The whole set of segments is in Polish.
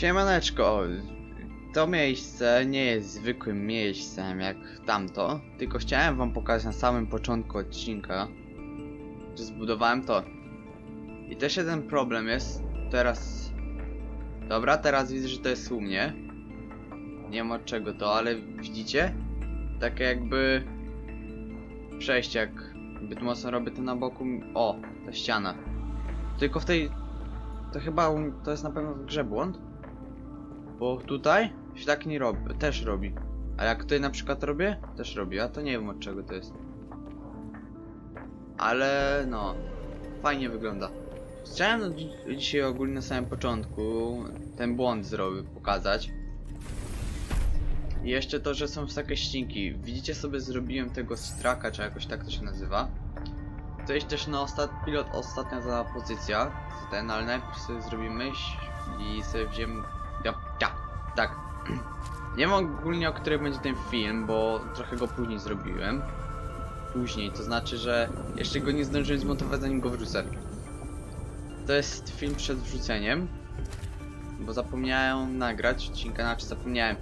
Siemaneczko, to miejsce nie jest zwykłym miejscem jak tamto, tylko chciałem wam pokazać na samym początku odcinka, że zbudowałem to. I też jeden problem jest, teraz... Dobra, teraz widzę, że to jest u mnie. Nie od czego to, ale widzicie? Takie jakby... Przejście, jak zbyt mocno robię to na boku... O, ta ściana. Tylko w tej... To chyba... To jest na pewno w grze błąd? Bo tutaj się tak nie robi, też robi. A jak tutaj na przykład robię, też robi, a to nie wiem od czego to jest. Ale no, fajnie wygląda. Chciałem dzi- dzisiaj ogólnie na samym początku ten błąd zrobić, pokazać. I jeszcze to, że są takie ścinki. Widzicie sobie, zrobiłem tego straka, czy jakoś tak to się nazywa. To jest też na ostat pilot, ostatnia za pozycja. Ten, ale najpierw sobie zrobimy i sobie wziąłem ja, ja, tak. Nie wiem ogólnie o której będzie ten film, bo trochę go później zrobiłem. Później, to znaczy, że jeszcze go nie zdążyłem zmontować zanim go wrzucę. To jest film przed wrzuceniem, bo zapomniałem nagrać odcinka, znaczy zapomniałem.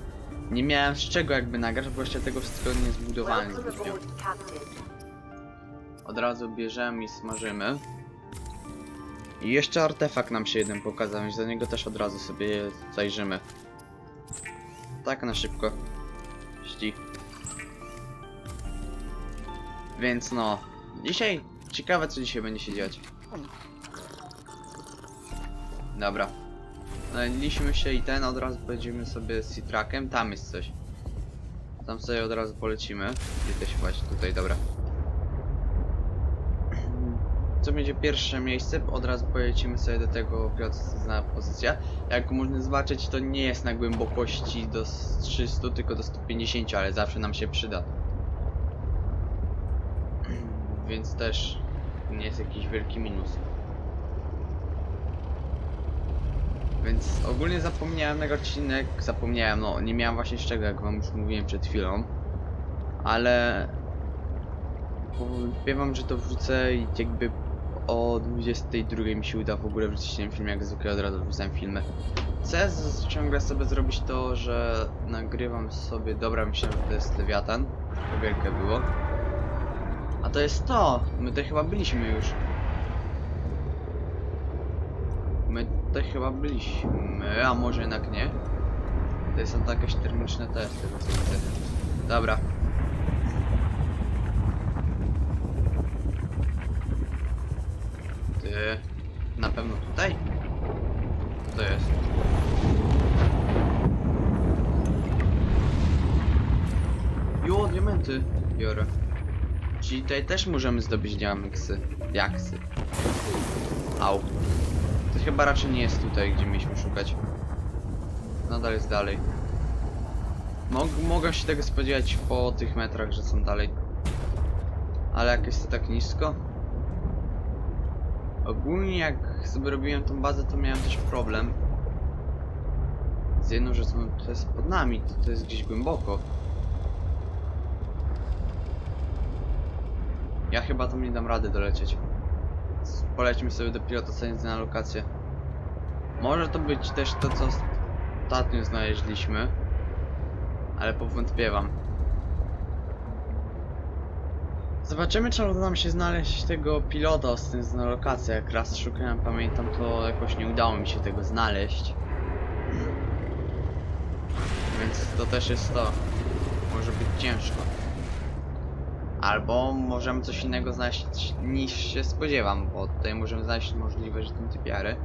Nie miałem z czego jakby nagrać, bo jeszcze tego wszystkiego nie zbudowałem zbytnio. Od razu bierzemy i smażymy. I jeszcze artefakt nam się jeden pokazał, więc do niego też od razu sobie zajrzymy. Tak na szybko. Ści. Więc no, dzisiaj ciekawe co dzisiaj będzie się dziać. Dobra. Znaleźliśmy się i ten od razu pojedziemy sobie z Citrakiem, tam jest coś. Tam sobie od razu polecimy. Się właśnie tutaj, dobra. Co będzie pierwsze miejsce, od razu pojedziemy sobie do tego na pozycja. Jak można zobaczyć, to nie jest na głębokości do 300, tylko do 150, ale zawsze nam się przyda. Więc też nie jest jakiś wielki minus. Więc ogólnie zapomniałem na odcinek, zapomniałem, no nie miałem właśnie z jak wam już mówiłem przed chwilą. Ale Powiem wam, że to wrzucę i jakby o 22 mi się uda w ogóle wrzucić ten film, jak zwykle od razu wrzucam filmy. Co ja ciągle sobie zrobić to, że nagrywam sobie, dobra myślę, że to jest Lewiatan, wielkie było. A to jest to, my to chyba byliśmy już. My to chyba byliśmy, a może jednak nie. To są to jakieś termiczne testy. Dobra, Tutaj? Co to jest? Jo, diamenty biorę. Czyli tutaj też możemy zdobyć diameksy. Diaksy. Au. To chyba raczej nie jest tutaj, gdzie mieliśmy szukać. Nadal jest dalej. Mog mogę się tego spodziewać po tych metrach, że są dalej. Ale jak jest to tak nisko? Ogólnie jak sobie robiłem tą bazę, to miałem też problem. Z jedną rzeczą, to jest pod nami, to, to jest gdzieś głęboko. Ja chyba tam nie dam rady dolecieć. Polećmy sobie dopiero to co na lokację. Może to być też to, co ostatnio znaleźliśmy. Ale powątpiewam. Zobaczymy, czy uda nam się znaleźć tego pilota z tym na lokację. Jak raz szukałem, pamiętam, to jakoś nie udało mi się tego znaleźć. Więc to też jest to. Może być ciężko. Albo możemy coś innego znaleźć niż się spodziewam, bo tutaj możemy znaleźć możliwe, że ten typiary.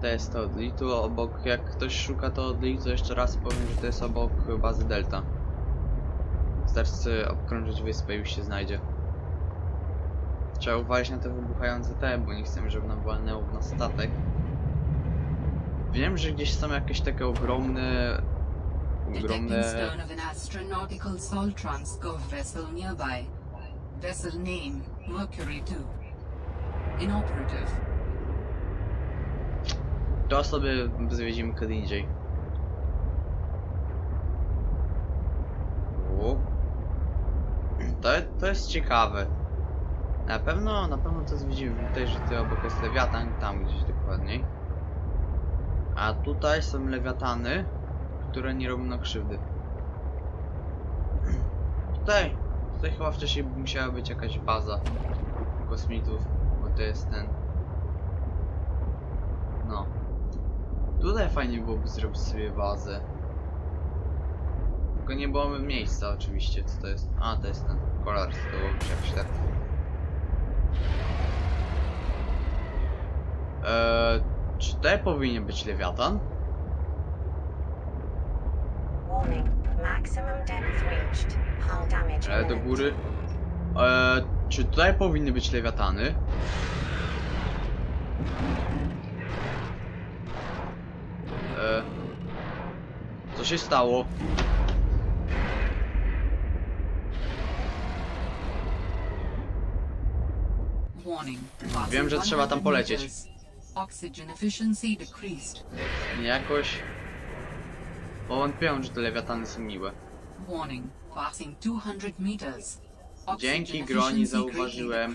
To jest to odli. Obok, jak ktoś szuka to odli, to jeszcze raz powiem, że to jest obok bazy Delta. Wystarczy obkrążyć wyspę i już się znajdzie. Trzeba uważać na te wybuchające te, bo nie chcemy, żeby nam walnęło w nas statek. Wiem, że gdzieś są jakieś takie ogromne... Ogromne... stone of an astronautical Sol Transgov vessel nearby. Vessel name Mercury 2. Inoperative. To sobie zwiedzimy kiedy indziej. U. To, to jest ciekawe. Na pewno, na pewno to zwiedzimy tutaj, że ty obok jest lewiatan, tam gdzieś dokładniej. A tutaj są lewiatany, które nie robią na krzywdy. Tutaj, tutaj chyba wcześniej musiała być jakaś baza kosmitów, bo to jest ten. No. Tutaj fajnie byłoby zrobić sobie bazę. Tylko nie było miejsca oczywiście, co to jest? A, to jest ten kolor z tyłu, czy jakoś tak. Eee, czy tutaj powinien być lewiatan? Ale do imminent. góry. Eee, czy tutaj powinny być lewiatany? Eee, co się stało? Warning. Wiem, że trzeba tam 100 polecieć. Oxygen efficiency decreased. Nie jakoś... Powątpiłem, że te lewiatany są miłe. Warning. Passing 200 meters. Oxygen Dzięki Groni zauważyłem.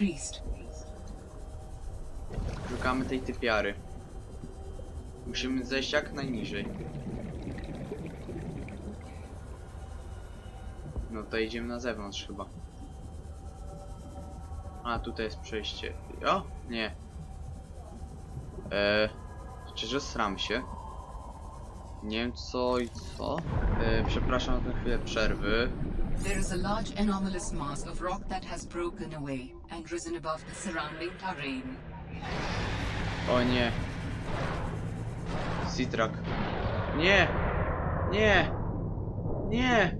Szukamy tej typiary. Musimy zejść jak najniżej. No to idziemy na zewnątrz chyba. A, tutaj jest przejście. O? Nie. Eee, czy sram się? Nie wiem co i co. Eee, przepraszam na tę chwilę przerwy. There is a large anomalous mass of rock that has broken away and risen above the surrounding terrain. O nie. Citrak. Nie! Nie! Nie!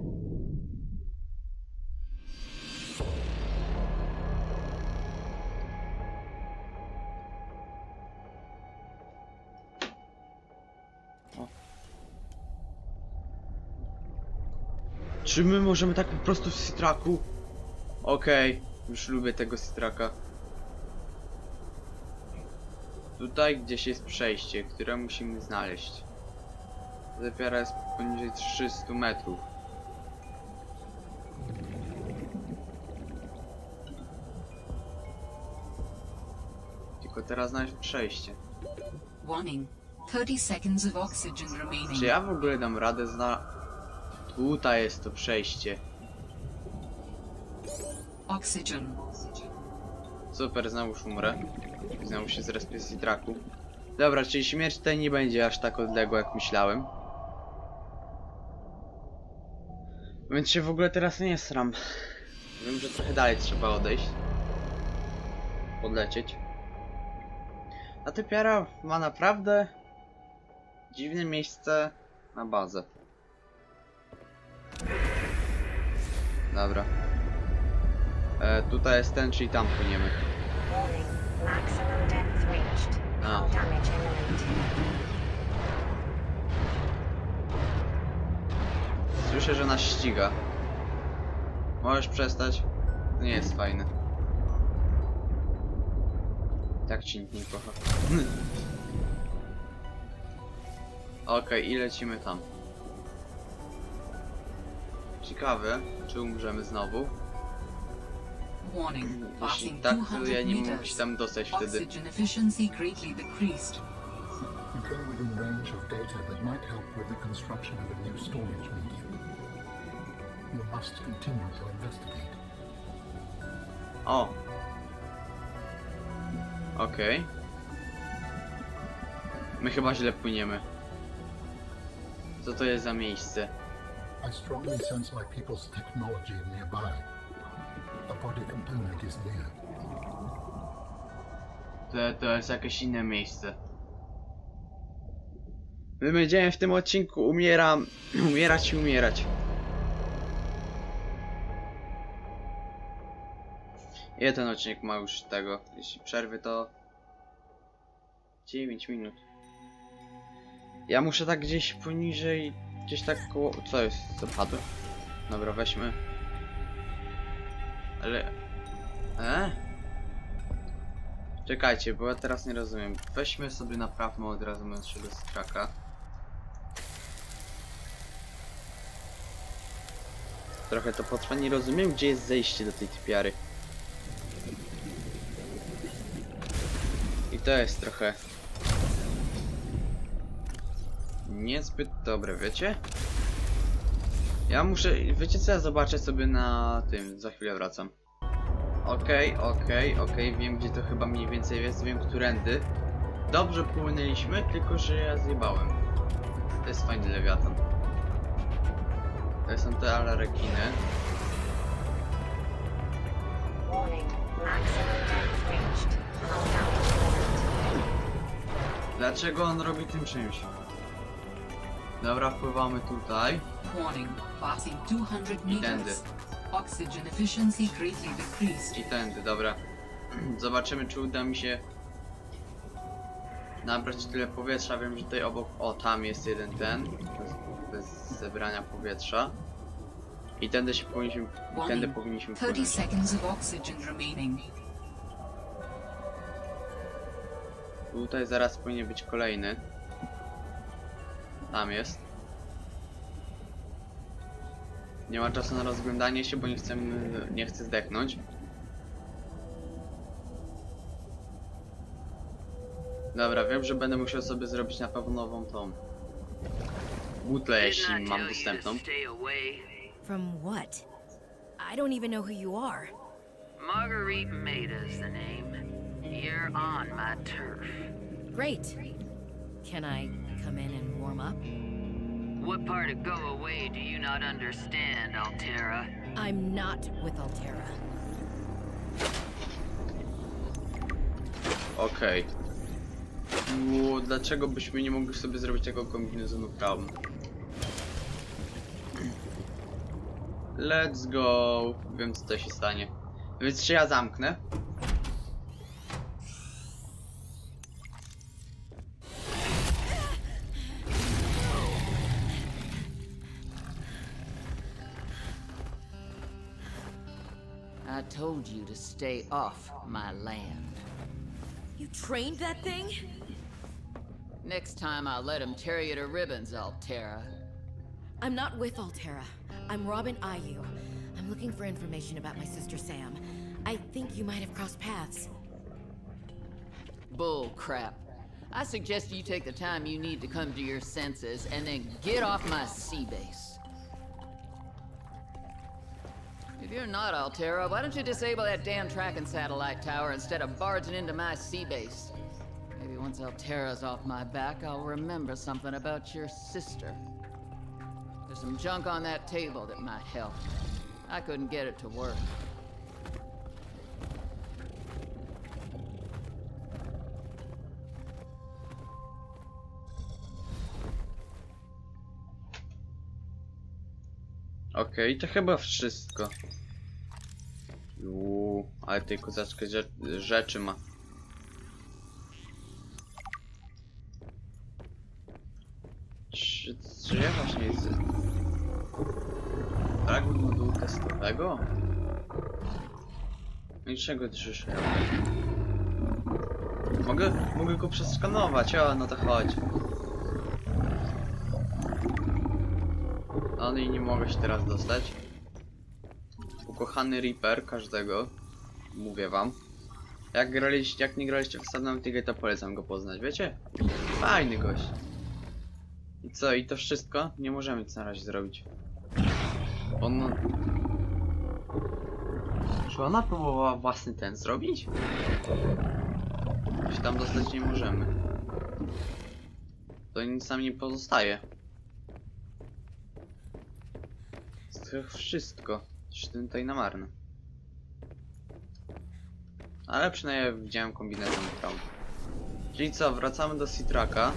Czy my możemy tak po prostu w Citraku? Okej, już lubię tego Citraka. Tutaj gdzieś jest przejście, które musimy znaleźć. Dopiero jest poniżej 300 metrów. Tylko teraz znaleźć przejście. Warning. 30 seconds of oxygen remaining. Czy ja w ogóle dam radę zna... Tutaj jest to przejście. Oxygen. Super, znowu umrę. Znowu się zrespię z traku. Dobra, czyli śmierć tutaj nie będzie aż tak odległa jak myślałem. Więc się w ogóle teraz nie sram. Wiem, że trochę dalej trzeba odejść. Podlecieć. A typiara ma naprawdę dziwne miejsce na bazę. Dobra. E, tutaj jest ten, czyli tam płyniemy. Imminent. Słyszę, że nas ściga. Możesz przestać? To nie jest fajne. Tak ci nikt nie kocha. Okej, i lecimy tam. Ciekawe, czy umrzemy znowu. Warning. Jeśli tak, to 200 ja nie mógł się tam dostać wtedy. Go within range of data that might help with the construction of a new storage medium. You must continue to investigate. O! Okej. My chyba źle płyniemy. Co to jest za miejsce? I strongly sense my people's technology nearby. A body component is there. To, to jest jakieś inne miejsce. My będziemy w tym odcinku umieram, umierać i umierać. Ile ten odcinek ma już tego? Jeśli przerwy to 9 minut. Ja muszę tak gdzieś poniżej, gdzieś tak koło... Co jest? Zapadłem? Dobra, weźmy. Ale... E? Czekajcie, bo ja teraz nie rozumiem. Weźmy sobie naprawmy od razu naszego straka. Trochę to potrwa, nie rozumiem gdzie jest zejście do tej typiary. I to jest trochę... niezbyt dobre, wiecie? Ja muszę, wiecie co, ja zobaczę sobie na tym, za chwilę wracam. Okej, okej, okej, wiem gdzie to chyba mniej więcej jest, wiem którędy. Dobrze płynęliśmy, tylko że ja zjebałem. To jest fajny lewiatan. To są te alarekiny. Dlaczego on robi tym czymś? Dobra, wpływamy tutaj. Warning. Passing 200 tędy. meters. Oxygen efficiency greatly decreased. I tędy, dobra. Zobaczymy, czy uda mi się nabrać tyle powietrza. Wiem, że tutaj obok. O, tam jest jeden ten. Bez, bez zebrania powietrza. I tędy się powinniśmy. Tędy Warning. powinniśmy 30 płynąć. seconds of oxygen remaining. Tutaj zaraz powinien być kolejny. Tam jest. Nie ma czasu na rozglądanie się, bo nie chcę, nie chcę zdechnąć. Dobra, wiem, że będę musiał sobie zrobić na pewno nową tą butlę, jeśli mam dostępną. From what? I don't even know who you are. Marguerite Maida's the name. You're on my turf. Great. Can I come in and warm up? What part of go away do you not understand, Altera? I'm not with Altera. Okej. Okay. Dlaczego byśmy nie mogli sobie zrobić tego kombinezonu Crown? Let's go. Wiem co to się stanie. Więc czy ja zamknę? Told you to stay off my land. You trained that thing? Next time I'll let him tear you to ribbons, Altera. I'm not with Altera. I'm Robin Ayu. I'm looking for information about my sister Sam. I think you might have crossed paths. Bull crap. I suggest you take the time you need to come to your senses and then get off my sea base. If you're not Altera, why don't you disable that damn tracking satellite tower instead of barging into my sea base? Maybe once Altera's off my back, I'll remember something about your sister. There's some junk on that table that might help. I couldn't get it to work. Okej, to chyba wszystko. Uuu, ale tej kozaczkę rze rzeczy ma. Czy, czy ja właśnie jest... Fragment modułu testowego? No i czego drżysz? Mogę, mogę go przeskanować, o, no to chodź. No i nie mogę się teraz dostać. Ukochany Reaper każdego. Mówię wam. Jak graliście, jak nie graliście w Subnautica, to polecam go poznać, wiecie? Fajny gość. I co, i to wszystko? Nie możemy nic na razie zrobić. On... Czy ona próbowała własny ten zrobić? Się tam dostać nie możemy. To nic nam nie pozostaje. To wszystko. Sztyn tutaj na marne. Ale przynajmniej widziałem kombinezon tam. Czyli co, wracamy do Citraka.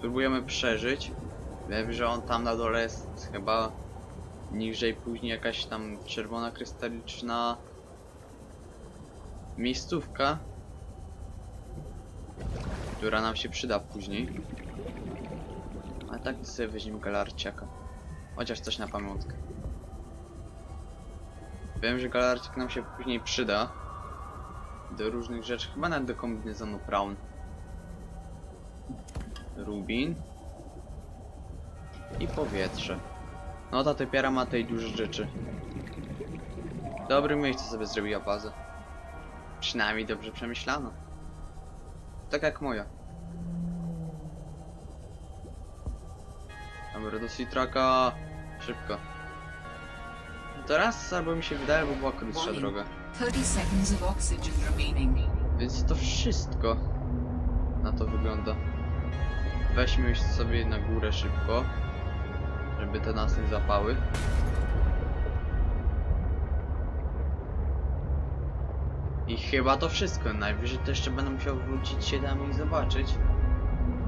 Próbujemy przeżyć. Wiem, że on tam na dole jest chyba niżej później jakaś tam czerwona krystaliczna miejscówka, która nam się przyda później. Tak sobie weźmiemy galarciaka. Chociaż coś na pamiątkę. Wiem, że galarciak nam się później przyda. Do różnych rzeczy, chyba nawet do kombinezonu Brown. Rubin. I powietrze. No ta typiara ma tej dużo rzeczy. W dobrym miejscu sobie zrobiła bazę. Przynajmniej dobrze przemyślano. Tak jak moja. Dobra, do Citraka. Szybko. Teraz albo mi się wydaje, albo była krótsza droga. 30 seconds of oxygen remaining. Więc to wszystko na to wygląda. Weźmy już sobie na górę szybko, żeby te nas nie zapały. I chyba to wszystko. Najwyżej to jeszcze będę musiał wrócić się tam i zobaczyć.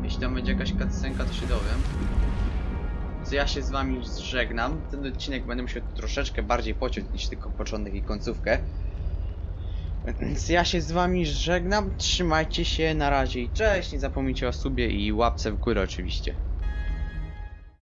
Jeśli tam będzie jakaś cutscenka, to się dowiem. Więc ja się z wami już żegnam. Ten odcinek będę musiał troszeczkę bardziej pociąć niż tylko początek i końcówkę. Więc ja się z wami żegnam. Trzymajcie się, na razie i cześć. Nie zapomnijcie o subie i łapce w górę oczywiście.